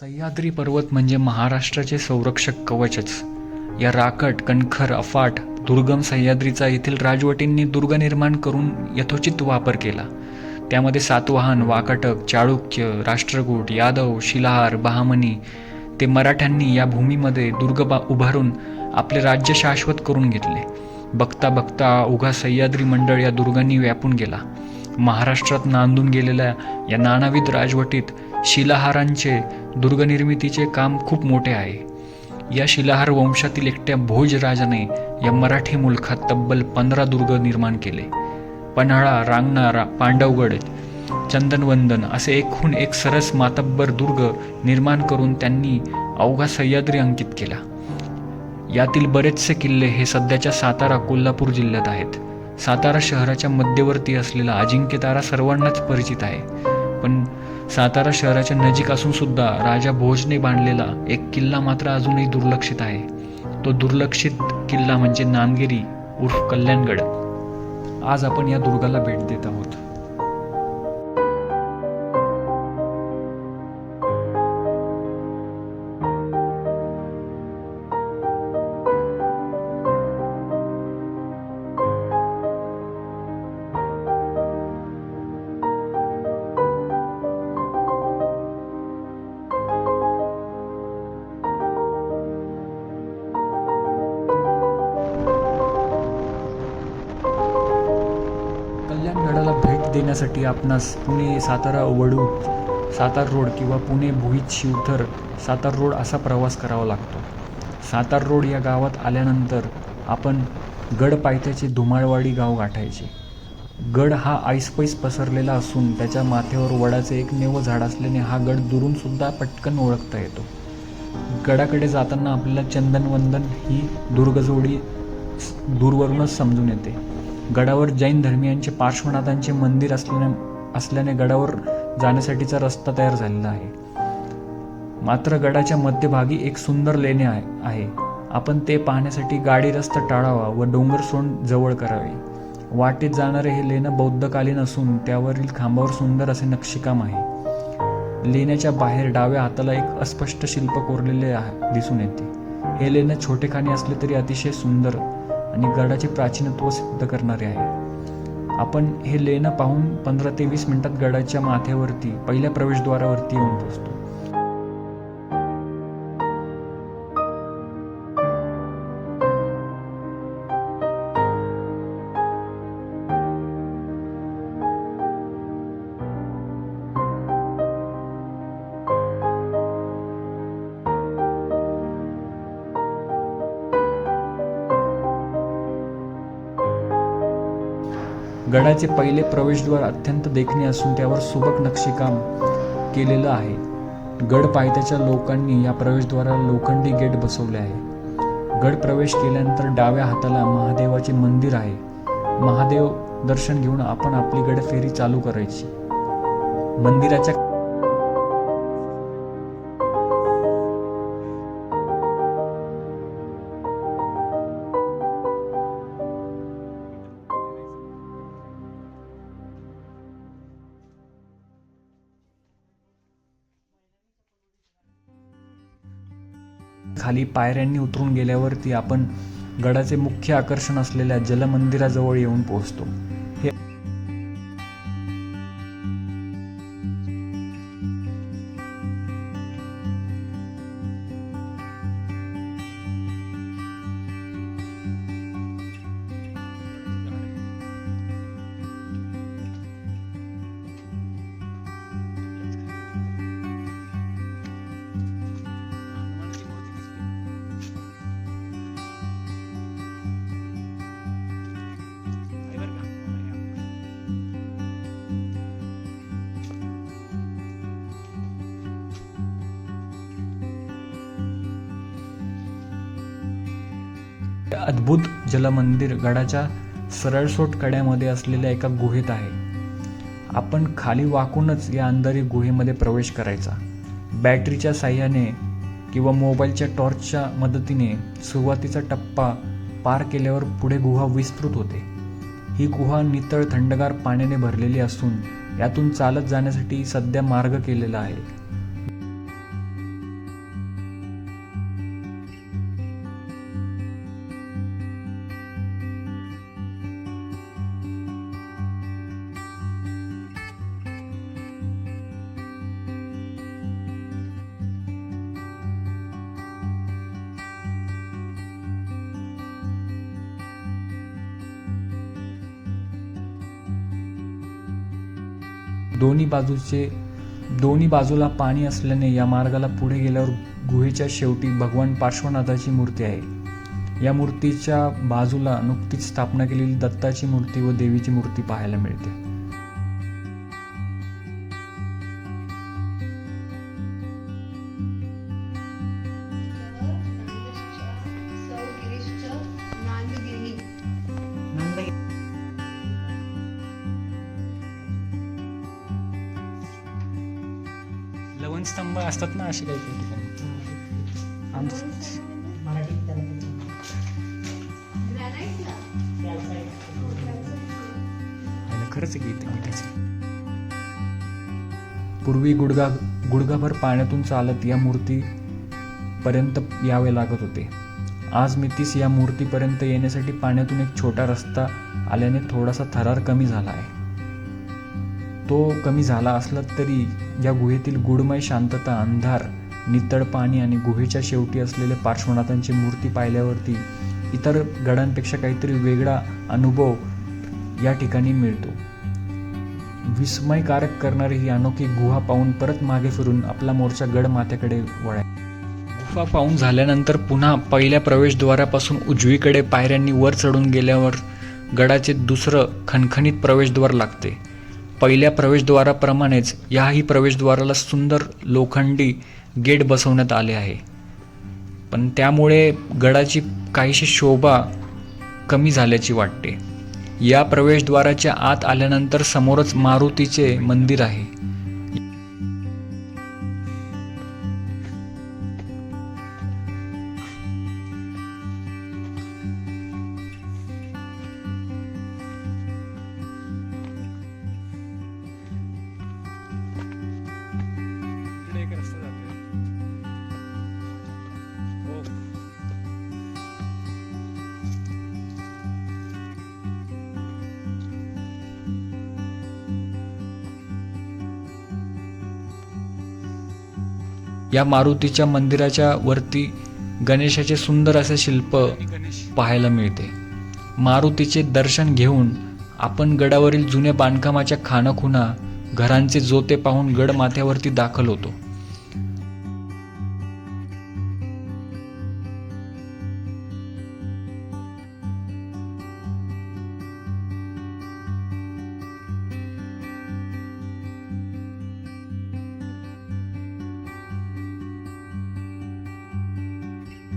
सह्याद्री पर्वत म्हणजे महाराष्ट्राचे संरक्षक कवचच. या राकट कणखर अफाट दुर्गम सह्याद्रीचा येथील राजवटींनी दुर्ग निर्माण करून यथोचित वापर केला. त्यामध्ये सातवाहन वाकाटक चाळुक्य राष्ट्रकूट यादव शिलाहार बहामनी ते मराठ्यांनी या भूमीमध्ये दुर्ग बा उभारून आपले राज्य शाश्वत करून घेतले. बघता बघता उघा सह्याद्री मंडळ या दुर्गांनी व्यापून गेला. महाराष्ट्रात नांदून गेलेल्या या नानाविध राजवटीत शिलाहारांचे दुर्गनिर्मितीचे काम खूप मोठे आहे. या शिलाहार वंशातील एकट्या भोज राजाने या मराठी मुलखात तब्बल पंधरा दुर्ग निर्माण केले. पन्हाळा रांगणारा पांडवगड चंदनवंदन असे एकहून एक सरस मातब्बर दुर्ग निर्माण करून त्यांनी अवघा सह्याद्री अंकित केला. यातील बरेचसे किल्ले हे सध्याच्या सातारा कोल्हापूर जिल्ह्यात आहेत. सातारा शहराच्या मध्यवर्ती असलेला अजिंक्यतारा सर्वांनाच परिचित आहे. पण सातारा शहराच्या नजीक असून सुद्धा राजा भोजने बांधलेला एक किल्ला मात्र अजूनही दुर्लक्षित आहे. तो दुर्लक्षित किल्ला म्हणजे नांदगिरी उर्फ कल्याणगड. आज आपण या दुर्गाला भेट देत आहोत. देण्यासाठी आपणास पुणे सातारा वडू सातार रोड किंवा पुणे भुईत शिवथर सातार रोड असा प्रवास करावा लागतो. सातार रोड या गावात आल्यानंतर आपण गड पायथ्याचे धुमाळवाडी गाव गाठायचे. गड हा आईसपैस पसरलेला असून त्याच्या माथ्यावर वडाचे एक नेव झाड असल्याने हा गड दुरूनसुद्धा पटकन ओळखता येतो. गडाकडे जाताना आपल्याला चंदनवंदन ही दुर्गजोडी दूरवरूनच समजून येते. गडावर जैन धर्मियांचे पार्श्वनाथांचे मंदिर असल्याने असल्याने गडावर जाण्यासाठीचा रस्ता तयार झालेला आहे. मात्र गडाच्या मध्यभागी एक सुंदर लेणे आहे आहे. आपण ते पाहण्यासाठी गाडी रस्ता टाळावा व डोंगर सोंड जवळ करावे. वाटेत जाणारे हे लेणं बौद्धकालीन असून त्यावरील खांबावर सुंदर असे नक्षीकाम आहे. लेण्याच्या बाहेर डाव्या हाताला एक अस्पष्ट शिल्प कोरलेले दिसून येते. हे लेणं छोटेखानी असले तरी अतिशय सुंदर आणि गडाचे प्राचीनत्व सिद्ध करणारे आहे. आपण हे लेणं पाहून पंधरा ते वीस मिनिटात गडाच्या माथ्यावरती पहिल्या प्रवेशद्वारावरती येऊन पोचतो गडाचे पहिले प्रवेशद्वार अत्यंत देखणे असून त्यावर सुबक नक्षीकाम केलेलं आहे. गड पायथ्याच्या लोकांनी या प्रवेशद्वाराला लोखंडी गेट बसवले आहे. गड प्रवेश केल्यानंतर डाव्या हाताला महादेवाचे मंदिर आहे. महादेव दर्शन घेऊन आपण आपली गड फेरी चालू करायची. मंदिराच्या खाली पायऱ्यांनी उतरून गेल्यावरती आपण गडाचे मुख्य आकर्षण असलेल्या जलमंदिराजवळ येऊन पोहोचतो. हे अद्भुत जलमंदिर गडाच्या सरळसोट कड्यामध्ये असलेल्या एका गुहेत आहे. आपण खाली वाकूनच या अंधारी गुहेमध्ये प्रवेश करायचा. बॅटरीच्या साह्याने किंवा मोबाईलच्या टॉर्चच्या मदतीने सुरुवातीचा टप्पा पार केल्यावर पुढे गुहा विस्तृत होते. ही गुहा नितळ थंडगार पाण्याने भरलेली असून यातून चालत जाण्यासाठी सध्या मार्ग केलेला आहे. दोन्ही बाजूचे दोन्ही बाजूला पाणी असल्याने या मार्गाला पुढे गेल्यावर गुहेच्या शेवटी भगवान पार्श्वनाथाची मूर्ती आहे. या मूर्तीच्या बाजूला नुकतीच स्थापना केलेली दत्ताची मूर्ती व देवीची मूर्ती पाहायला मिळते. लवण असतात ना असे काही काही ठिकाणी. आमचं खरंच गीत गीताचे पूर्वी गुडगा गुडगाभर पाण्यातून चालत या मूर्ती पर्यंत यावे लागत होते. आज मितीस या मूर्तीपर्यंत येण्यासाठी पाण्यातून एक छोटा रस्ता आल्याने थोडासा थरार कमी झाला आहे. तो कमी झाला असला तरी या गुहेतील गुडमय शांतता अंधार नितळ पाणी आणि गुहेच्या शेवटी असलेले पार्श्वनाथांची मूर्ती पाहिल्यावरती इतर गडांपेक्षा काहीतरी वेगळा अनुभव या ठिकाणी मिळतो. विस्मयकारक करणारी ही अनोखी गुहा पाहून परत मागे फिरून आपला मोर्चा गड माथ्याकडे वळाय. गुफा पाहून झाल्यानंतर पुन्हा पहिल्या प्रवेशद्वारापासून उजवीकडे पायऱ्यांनी वर चढून गेल्यावर गडाचे दुसरं खणखणीत प्रवेशद्वार लागते. पहिल्या प्रवेशद्वाराप्रमाणेच याही प्रवेशद्वाराला सुंदर लोखंडी गेट बसवण्यात आले आहे. पण त्यामुळे गडाची काहीशी शोभा कमी झाल्याची वाटते. या प्रवेशद्वाराच्या आत आल्यानंतर समोरच मारुतीचे मंदिर आहे. या मारुतीच्या मंदिराच्या वरती गणेशाचे सुंदर असे शिल्प पाहायला मिळते. मारुतीचे दर्शन घेऊन आपण गडावरील जुन्या बांधकामाच्या खाणाखुणा घरांचे जोते पाहून गड माथ्यावरती दाखल होतो.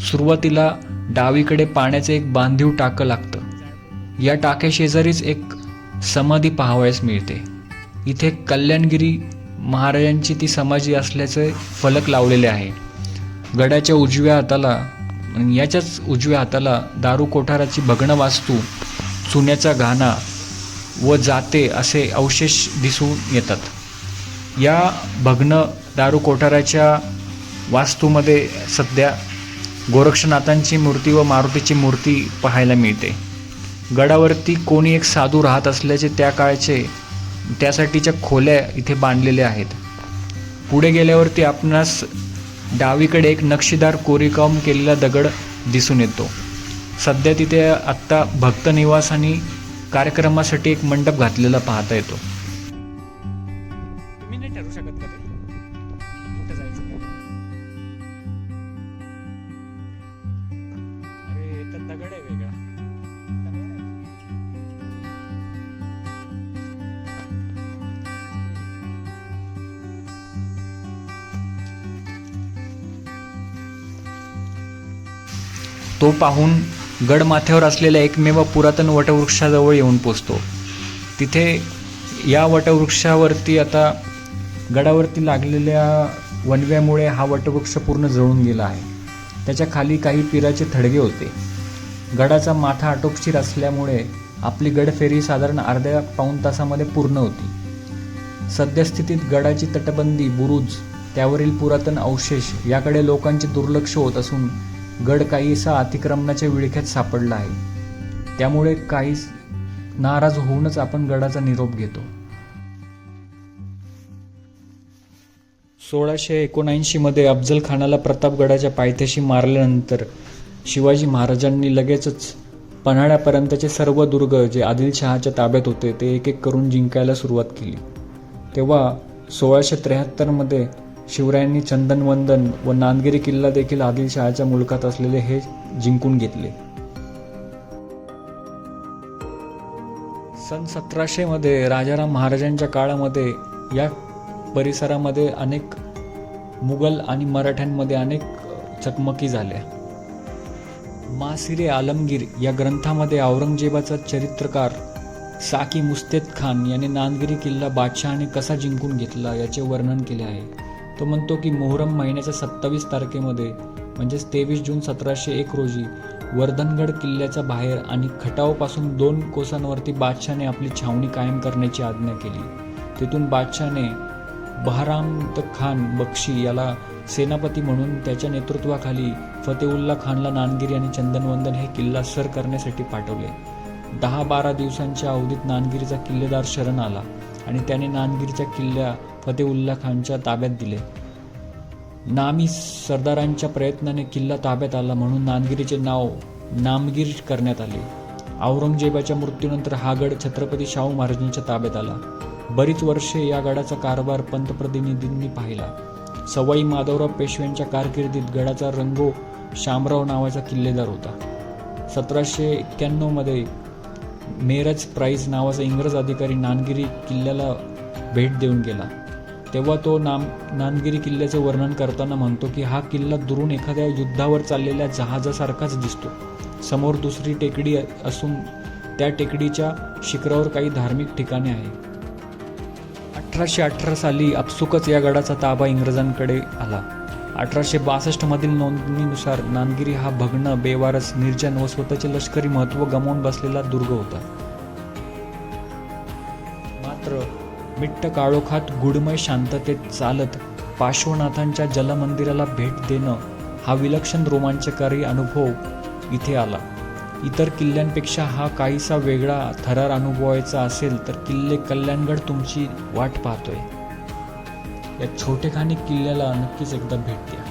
सुरुवातीला डावीकडे पाण्याचे एक बांधीव टाकं लागतं. या टाक्याशेजारीच एक समाधी पाहावयास मिळते. इथे कल्याणगिरी महाराजांची ती समाधी असल्याचे फलक लावलेले आहे. गडाच्या उजव्या हाताला याच्याच उजव्या हाताला दारू कोठाराची भग्न वास्तू चुन्याचा घाणा व जाते असे अवशेष दिसून येतात. या भग्न दारू कोठाराच्या वास्तूमध्ये सध्या गोरक्षनाथांची मूर्ती व मारुतीची मूर्ती पाहायला मिळते. गडावरती कोणी एक साधू राहत असल्याचे त्या काळचे त्यासाठीच्या खोल्या इथे बांधलेल्या आहेत. पुढे गेल्यावरती आपणास डावीकडे एक नक्षीदार कोरीकाम केलेला दगड दिसून येतो. सध्या तिथे आत्ता भक्तनिवास आणि कार्यक्रमासाठी एक मंडप घातलेला पाहता येतो. दगड आहे वेगळा. तो पाहून गडमाथ्यावर असलेल्या एकमेव पुरातन वटवृक्षाजवळ येऊन पोचतो. तिथे या वटवृक्षावरती आता गडावरती लागलेल्या वणव्यामुळे हा वटवृक्ष पूर्ण जळून गेला आहे. त्याच्याखाली काही पिराचे थडगे होते. गडाचा माथा आटोपशीर असल्यामुळे आपली गडफेरी साधारण अर्ध्या पाऊण तासामध्ये पूर्ण होती. सद्यस्थितीत गडाची तटबंदी बुरुज त्यावरील पुरातन अवशेष याकडे लोकांचे दुर्लक्ष होत असून गड काहीसा अतिक्रमणाच्या विळख्यात सापडला आहे. त्यामुळे काही नाराज होऊनच आपण गडाचा निरोप घेतो. सोळाशे एकोणऐंशीमध्ये अफजल खानाला प्रतापगडाच्या पायथ्याशी मारल्यानंतर शिवाजी महाराजांनी लगेचच पन्हाळ्यापर्यंतचे सर्व दुर्ग जे आदिलशहाच्या ताब्यात होते ते एक एक करून जिंकायला सुरुवात केली. तेव्हा सोळाशे त्र्याहत्तरमध्ये शिवरायांनी चंदनवंदन व नांदगिरी किल्ला देखील आदिलशहाच्या मुलखात असलेले हे जिंकून घेतले. सन सतराशेमध्ये राजाराम महाराजांच्या काळामध्ये या परिसरामध्ये अनेक मुघल आणि मराठ्यांमध्ये अनेक चकमकी झाल्या. मासिरे आलमगीर या ग्रंथामध्ये औरंगजेबाचा चरित्रकार साकी मुस्तेद खान याने नांदगिरी किल्ला बादशहाने कसा जिंकून घेतला याचे वर्णन केले आहे. तो म्हणतो की मोहरम महिन्याच्या सत्तावीस तारखेमध्ये म्हणजेच तेवीस जून सतराशे एक रोजी वर्धनगड किल्ल्याच्या बाहेर आणि खटावपासून दोन कोसांवरती बादशहाने आपली छावणी कायम करण्याची आज्ञा केली. तिथून बादशहाने बहराम खान बक्षी याला सेनापती म्हणून त्याच्या नेतृत्वाखाली फतेउल्ला खानला नानगिरी आणि चंदनवंदन हे किल्ला सर करण्यासाठी पाठवले. दहा बारा दिवसांच्या अवधीत नानगिरीचा किल्लेदार शरण आला आणि त्याने नानगिरीच्या किल्ल्या फतेउल्ला खानच्या ताब्यात दिले. नामी सरदारांच्या प्रयत्नाने किल्ला ताब्यात आला म्हणून नानगिरीचे नाव नामगीर करण्यात आले. औरंगजेबाच्या मृत्यूनंतर हा गड छत्रपती शाहू महाराजांच्या ताब्यात आला. बरीच वर्षे या गडाचा कारभार पंतप्रतिनिधींनी पाहिला. सवाई माधवराव पेशव्यांच्या कारकिर्दीत गडाचा रंगो शामराव नावाचा किल्लेदार होता. सतराशे एक्क्याण्णवमध्ये मेरज प्राईज नावाचा इंग्रज अधिकारी नानगिरी किल्ल्याला भेट देऊन गेला. तेव्हा तो नाम नानगिरी किल्ल्याचे वर्णन करताना म्हणतो की हा किल्ला दुरून एखाद्या युद्धावर चाललेल्या जहाजासारखाच दिसतो. समोर दुसरी टेकडी असून त्या टेकडीच्या शिखरावर काही धार्मिक ठिकाणे आहे अठराशे अठरा साली आपसुकच या गडाचा ताबा इंग्रजांकडे आला. अठराशे बासष्टमधील नोंदणीनुसार नांदगिरी हा भग्न बेवारस निर्जन व स्वतःचे लष्करी महत्त्व गमावून बसलेला दुर्ग होता. मात्र मिट्ट काळोखात गुडमय शांततेत चालत पार्श्वनाथांच्या जलमंदिराला भेट देणं हा विलक्षण रोमांचकारी अनुभव इथे आला. इतर किल्ल्यांपेक्षा हा काहीसा वेगळा थरार अनुभवायचा असेल तर किल्ले कल्याणगड तुमची वाट पाहतोय. या छोटेखानी किल्ल्याला नक्कीच एकदा भेट द्या.